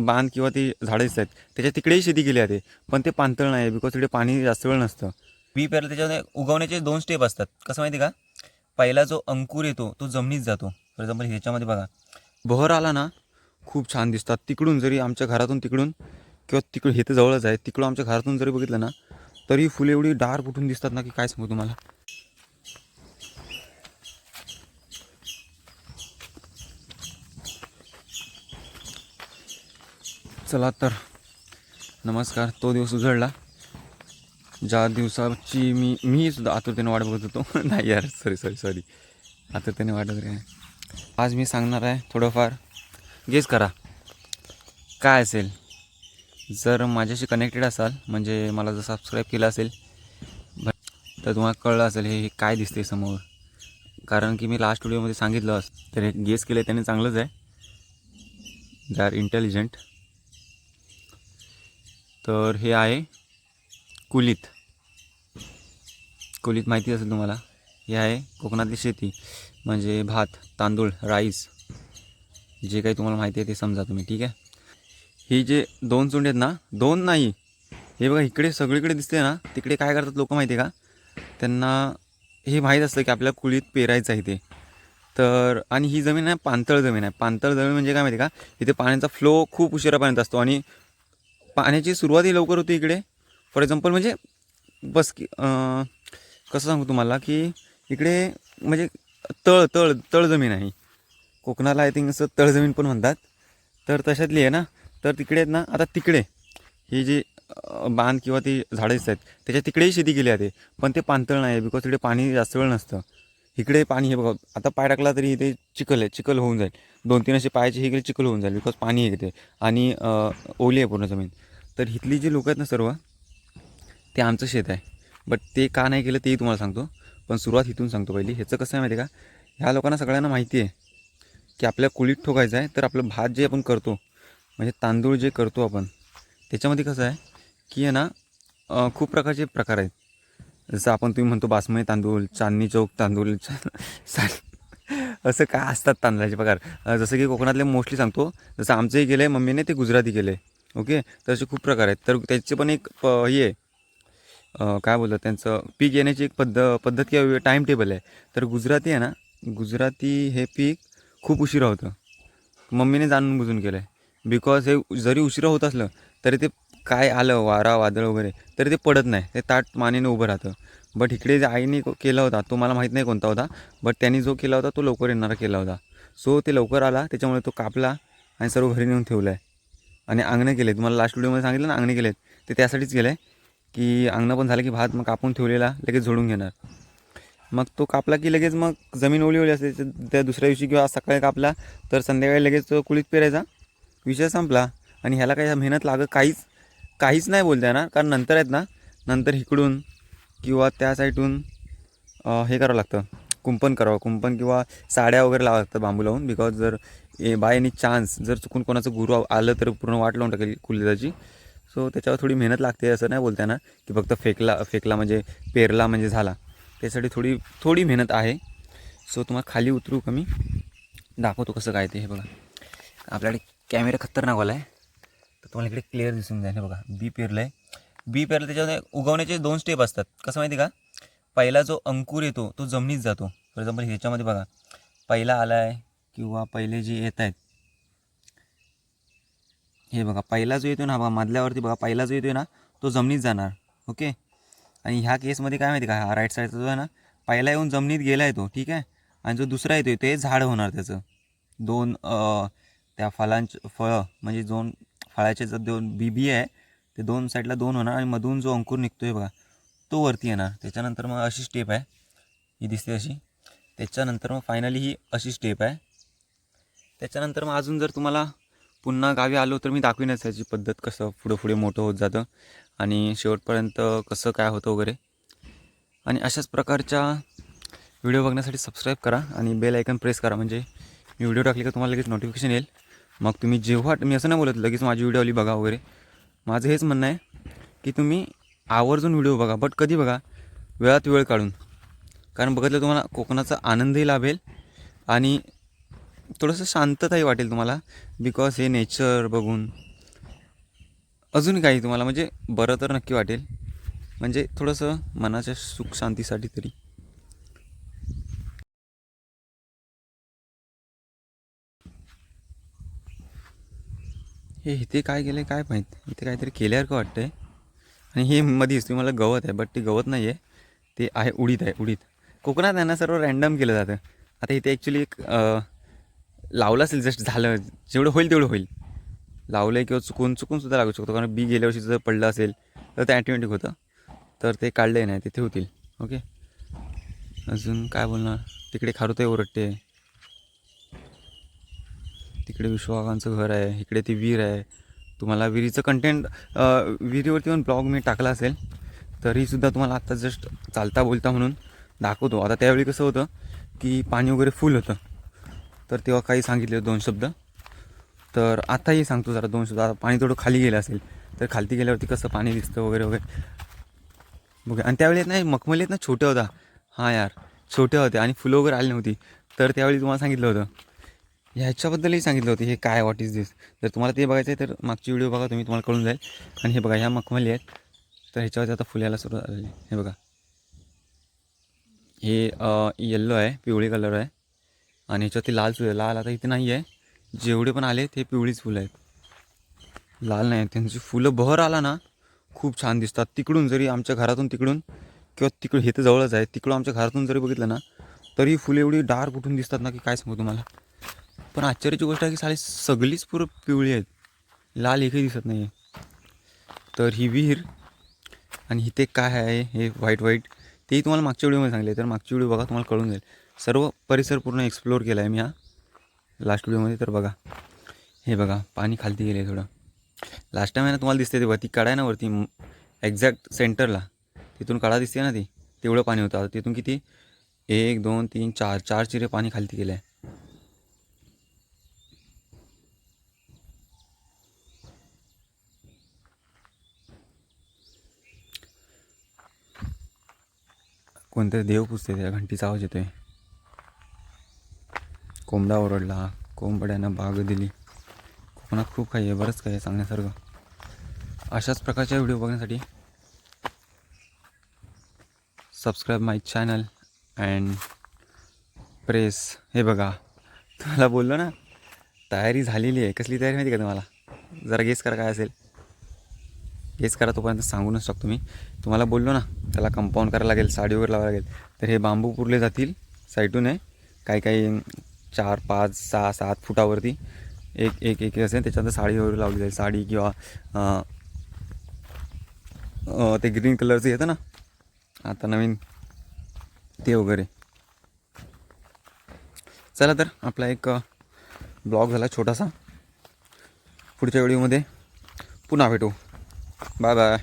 बांध किंवा ती झाडं दिसत आहेत. त्याच्या तिकडेही शेती केली जाते. पण ते पाणतळ नाही आहे बिकॉज तिकडे पाणी जास्त वेळ नसतं. बी पेरलं त्याच्यामध्ये उगवण्याचे दोन स्टेप असतात. कसं माहिती का? पहिला जो अंकुर येतो तो जमिनीत जातो. फॉर एक्झाम्पल ह्याच्यामध्ये बघा. बहर आला ना खूप छान दिसतात. तिकडून जरी आमच्या घरातून तिकडून किंवा तिकडून हे तर जवळच आहे. तिकडून आमच्या घरातून जरी बघितलं ना तरी फुले एवढी डार्क उठून दिसतात ना की काय सांगू तुम्हाला. चला तर. नमस्कार तो दिवस उजळला. ज्या दिवसाची मी मी सुद्धा आतुरतेने वाट बघत होतो. नाही यार सॉरी सॉरी सॉरी आतुरतेने वाट वगैरे आज मी सांगणार आहे थोडंफार. गेस करा. काय असेल? जर माझ्याशी कनेक्टेड असाल म्हणजे मला जर सबस्क्राईब केलं असेल तर तुम्हाला कळलं असेल हे हे काय दिसते समोर. कारण की मी लास्ट व्हिडिओमध्ये सांगितलं असं तर हे गेस केलं त्याने चांगलंच आहे. दे आर इंटेलिजंट तर हे आहे कुलीत. कुलीत माहिती असेल तुम्हाला. हे आहे कोकणातली शेती म्हणजे भात तांदूळ राईस. जे काही तुम्हाला माहिती आहे ते समजा तुम्ही ठीक आहे? ही जे दोन चुंड आहेत ना दोन नाही. हे बघा इकडे सगळीकडे दिसते ना तिकडे काय करतात लोक माहिती आहे का? त्यांना हे माहीत असतं की आपल्या कुलीत पेरायचं आहे ते. तर आणि ही जमीन आहे पांतळ जमीन आहे. पांतळ जमीन म्हणजे काय माहिती आहे का? इथे पाण्याचा फ्लो खूप उशिरापर्यंत असतो आणि पाण्याची सुरुवातही लवकर होती इकडे. फॉर एक्झाम्पल म्हणजे बस की कसं सांगू तुम्हाला की इकडे म्हणजे तळ तळ तळ जमीन आहे. कोकणाला आय थिंक असं तळ जमीन पण म्हणतात. तर तशातली आहे ना. तर तिकडे आहेत ना आता तिकडे ही जी बांध किंवा ती झाडं दिसत आहेत त्याच्या तिकडेही शेती केली जाते. पण ते पाणतळ नाही आहे बिकॉज तिकडे पाणी जास्त वेळ नसतं. इकडे पाणी हे बघा आता पाय टाकला तरी इथे चिखल आहे चिखल होऊन जाईल. दोन तीन असे पायाचे हे इकडे चिखल होऊन जाईल बिकॉज पाणी आहे इथे आणि ओली आहे पूर्ण जमीन. तर इथली जी लोक आहेत ना सर्व ते आमचं शेत आहे. बट ते का नाही केलं तेही तुम्हाला सांगतो. पण सुरुवात इथून सांगतो पहिली. ह्याचं कसं आहे माहिती आहे का? ह्या लोकांना सगळ्यांना माहिती आहे की आपल्या कुळीत ठोकायचं आहे तर आपलं भात जे आपण करतो म्हणजे तांदूळ जे करतो आपण त्याच्यामध्ये कसं आहे की आहे ना खूप प्रकारचे प्रकार आहेत. जसं आपण तुम्ही म्हणतो बासमती तांदूळ चांदणी चौक तांदूळ चा असं काय असतात तांदळाचे प्रकार. जसं की कोकणातले मोस्टली सांगतो जसं आमचंही केलं आहे मम्मीने ते गुजराती केलं आहे ओके? तर असे खूप प्रकार आहेत. तर त्याचे पण एक प हे आहे. काय बोलतात त्यांचं? पीक येण्याची एक पद्ध पद्धत किंवा टाईम टेबल आहे. तर गुजराती आहे ना गुजराती हे पीक खूप उशिरा होतं. मम्मीने जाणून बुजून केलं आहे बिकॉज हे जरी उशिरा होत असलं तरी ते काय आलं वारा वादळ वगैरे तरी ते पडत नाही. ते ताट मानेने उभं राहतं. बट इकडे जे आईने केला होता तो मला माहीत नाही कोणता होता बट त्यांनी जो केला होता तो लवकर येणारा केला होता. सो ते लवकर आला त्याच्यामुळे तो कापला आणि सर्व घरी नेऊन ठेवला आहे आणि अंगणं केले तुम्हाला लास्ट व्हिडिओमध्ये सांगितलं ना अंगणे केलेत. ते त्यासाठीच केलं आहे की अंगणं पण झालं की भात मग कापून ठेवलेला लगेच झोडून घेणार. मग तो कापला की लगेच मग जमीन ओली ओली असते. तर त्या दुसऱ्या दिवशी किंवा सकाळी कापला तर संध्याकाळी लगेच तो कुळीत पेरायचा. विषय संपला. आणि ह्याला काही मेहनत लागत काहीच काहीच नाही बोलता येणार. कारण नंतर आहेत ना नंतर इकडून किंवा त्या साईडून हे करावं लागतं. कुंपण करावं. कुंपण किंवा साड्या वगैरे लावा लागतात बांबू लावून बिकॉज जर ए बाय एनी चान्स जर चुकून कोणाचं गुरु आलं तर पूर्ण वाट लावून टाकेल कुलीदाची सो त्याच्यावर थोडी मेहनत लागते असं नाही बोलताना की फक्त फेकला फेकला म्हणजे पेरला म्हणजे झाला. त्यासाठी थोडी थोडी मेहनत आहे. सो तुम्हाला खाली उतरू का मी? दाखवतो कसं काय ते हे बघा. आपल्याकडे कॅमेरा खतरनाकवाला आहे. तर तुम्हाला इकडे क्लिअर दिसून जाईल बघा. बी पेरलं आहे बी पेरलं त्याच्यामध्ये उगवण्याचे दोन स्टेप असतात. कसं माहिती का? पहिला जो अंकुर येतो तो जमिनीत जातो. फॉर एक्झाम्पल ह्याच्यामध्ये बघा. पहिला आला आहे किंवा पहिले जे येत आहेत हे बघा पहिला जो येतो ना बघा मधल्यावरती बघा पहिला जो येतो ना तो जमिनीत जाणार. ओके? आणि ह्या केसमध्ये काय माहिती का? हा राईट साईडचा जो आहे ना पहिला येऊन जमिनीत गेला आहे तो ठीक आहे? आणि जो दुसरा येतो ते झाड होणार त्याचं. दोन त्या फळांचं फळं म्हणजे दोन फळाचे जर दोन बी बी आहे ते दोन साईडला दोन होणार आणि मधून जो अंकुर निघतो आहे बघा तो वरती येणार त्याच्यानंतर मग अशी स्टेप आहे. ही दिसते अशी. त्याच्यानंतर मग फायनली ही अशी स्टेप आहे. त्याच्यानंतर मग अजून जर तुम्हाला पुन्हा गावी आलो तर मी दाखवीनच याची पद्धत कसं पुढं पुढे मोठं होत जातं आणि शेवटपर्यंत कसं काय होतं वगैरे. आणि अशाच प्रकारच्या व्हिडिओ बघण्यासाठी सबस्क्राईब करा आणि बेल आयकन प्रेस करा. म्हणजे मी व्हिडिओ टाकले का तुम्हाला लगेच नोटिफिकेशन येईल. मग तुम्ही जेव्हा मी असं नाही बोलत लगेच माझी व्हिडिओ आली बघा वगैरे. माझं हेच म्हणणं आहे की तुम्ही आवर्जून व्हिडिओ बघा बट कधी बघा वेळात वेळ काढून. कारण बघितलं तुम्हाला कोकणाचा आनंदही लाभेल आणि थोडंसं शांतताही वाटेल तुम्हाला बिकॉज हे नेचर बघून. अजून काही तुम्हाला म्हणजे बरं तर नक्की वाटेल. म्हणजे थोडंसं मनाच्या सुख शांतीसाठी तरी. हे इथे काय केलं आहे काय माहीत? इथे काहीतरी केल्यासारखं वाटतंय. आणि हे मध्येच तुम्हाला गवत आहे बट ते गवत नाही आहे ते आहे उडीद आहे उडीद. कोकणात आहे ना सर्व रॅन्डम केलं जातं. आता इथे ॲक्च्युली एक लावलं असेल जस्ट झालं जेवढं होईल तेवढं होईल. लावलं आहे किंवा चुकून चुकून सुद्धा लागू शकतो कारण बी गेल्या वर्षी जर पडलं असेल तर ते ॲटोमॅटिक होतं. तर ते काढले नाही तिथे होतील. ओके? अजून काय बोलणार? तिकडे खारुते ओरडते. तिकडे विश्वाकांचं घर आहे इकडे ती वीर आहे. तुम्हाला विहिरीचं कंटेंट विहिरीवरती पण ब्लॉग मी टाकला असेल तरीसुद्धा तुम्हाला आत्ता जस्ट चालता बोलता म्हणून दाखवतो. आता त्यावेळी कसं होतं की पाणी वगैरे फुल होतं. तर तेव्हा काही सांगितले दोन शब्द. तर आताही सांगतो जरा दोन शब्द. आता पाणी थोडं खाली गेलं असेल तर खालती गेल्यावरती कसं पाणी दिसतं वगैरे वगैरे. बघा आणि त्यावेळी नाही मखमली आहेत ना छोट्या होता. हां यार छोट्या होत्या आणि फुलं वगैरे आली नव्हती. तर त्यावेळी तुम्हाला सांगितलं होतं. ह्याच्याबद्दलही सांगितलं होतं हे काय व्हॉट इज दिस जर तुम्हाला ते बघायचं आहे तर मागची व्हिडिओ बघा तुम्ही तुम्हाला कळून जाईल. आणि हे बघा ह्या मखमली आहेत. तर ह्याच्यावरती आता फुलायला सुरुवात झालेली हे बघा. हे येल्लो आहे पिवळी कलर आहे. आणि ह्याच्यावरती लाल फुलं आहे लाल आता इथे नाही आहे जेवढे पण आले ते पिवळीच फुलं आहेत. लाल नाही त्यांची फुलं बहर आला ना खूप छान दिसतात. तिकडून जरी आमच्या घरातून तिकडून किंवा तिकडून हे तर जवळच आहे. तिकडून आमच्या घरातून जरी बघितलं ना तरी फुलं एवढी डार्क उठून दिसतात ना की काय सांगू तुम्हाला? पण आश्चर्याची गोष्ट आहे की साली सगळीच पुरं पिवळी आहेत. लाल एकही दिसत नाही आहे तर ही विहीर आणि इथे काय आहे हे व्हाईट व्हाईट तेही तुम्हाला मागच्या व्हिडिओमध्ये सांगले तर मागची व्हिडिओ बघा तुम्हाला कळून जाईल. सर्व परिसर पूर्ण एक्सप्लोअर केला आहे मी हा. लास्ट व्हिडिओमध्ये तर बघा. हे बघा पाणी खालती गेले थोडं. लास्ट टाईम आहे ना तुम्हाला दिसते ते वरती कडा आहे ना वरती एक्झॅक्ट सेंटरला तिथून कडा दिसते ना ती. तेवढं पाणी होतं. तिथून किती? एक दोन तीन चार चार चिरे पाणी खालती गेलं आहे कोणतरी देव पुजते त्या घंटीचा आवाज येतोय. कोंबडा ओरडला कोंबड्यानं बाग दिली. कोकणात खूप काही आहे बरंच काही आहे सांगण्यासारखं. अशाच प्रकारच्या व्हिडिओ बघण्यासाठी subscribe my channel and press हे बघा. तुम्हाला बोललो ना तयारी झालेली आहे. कसली तयारी माहिती का तुम्हाला? जरा गेस करा काय असेल. हेच करा तोपर्यंत सांगूनच शकतो मी. तुम्हाला बोललो ना त्याला कंपाऊंड करायला लागेल साडी वगैरे लावायला लागेल. तर हे बांबू पुरले जातील साईटून आहे काही काही चार पाच सहा सात फुटावरती. एक एक एक असेल त्याच्यानंतर साडी वगैरे लावली जाईल. साडी किंवा ते ग्रीन कलरचं येतं ना. आता नवीन ते वगैरे. चला तर आपला एक ब्लॉग झाला छोटासा. पुढच्या व्हिडिओमध्ये पुन्हा भेटू. Bye bye